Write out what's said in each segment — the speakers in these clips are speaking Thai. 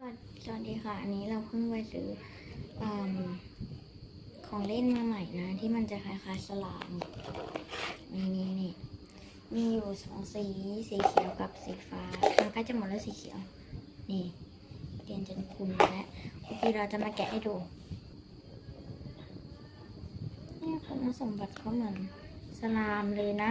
สวัสดีค่ะ อันนี้เราเพิ่งไปซื้ออของเล่นมาใหม่นะ ที่มันจะคล้ายๆสลามนี่นี่นี่มีอยู่สองสีสีเขียวกับสีฟ้ามันใกล้จะหมดแล้วสีเขียว นี่เรียนจนคุณแล้วโอเคเราจะมาแกะให้ดูเนี่ยคุณสมบัติเขาเหมือนสลามเลยนะ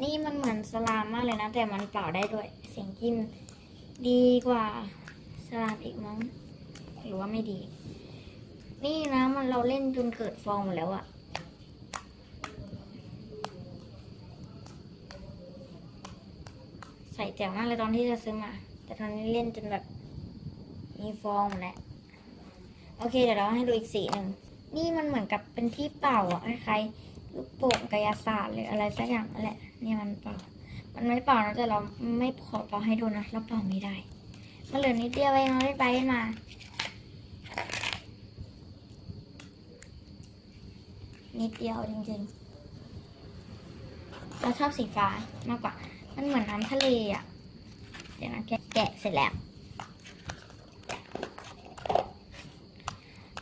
นี่มันเหมือนสลามมากเลยนะ แต่มันเป่าได้ด้วย เสียงจิ้มดีกว่าสลามอีกมั้ง หรือว่าไม่ดี นี่นะมันเราเล่นจนเกิดฟองหมดแล้วอะใส่แจ๋วมากเลยตอนที่จะซื้อมา แต่ตอนนี้เล่นจนแบบมีฟองหมดแล้วโอเคเดี๋ยวเราให้ดูอีกสีหนึ่งนี่มันเหมือนกับเป็นที่เป่าอะคล้ายๆลูกโป่งกายศาสตร์หรืออะไรสักอย่างนั่นแหละ เนี่ยมันเป่า มันไม่เป่านะแต่เราไม่ขอเป่าให้ดูนะเราเป่าไม่ได้มันเหลือนิดเดียวเองเราไม่ไปกันมา นิดเดียวจริงๆเราชอบสีฟ้ามากกว่า มันเหมือนน้ำทะเลอะ เดี๋ยวนะแกะแกะเสร็จแล้ว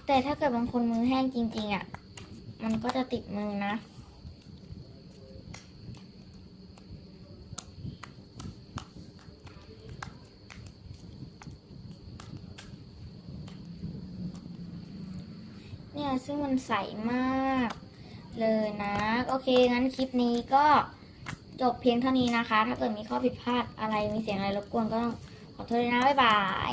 แต่ถ้าเกิดบางคนมือแห้งจริง ๆอะ มันก็จะติดมือนะ ซึ่งมันใสมาก เลยนะ โอเค งั้นคลิปนี้ก็จบเพียงเท่านี้นะคะ ถ้าเกิดมีข้อผิดพลาดอะไรมีเสียงอะไรรบกวนก็ต้องขอโทษด้วยนะ บ๊ายบาย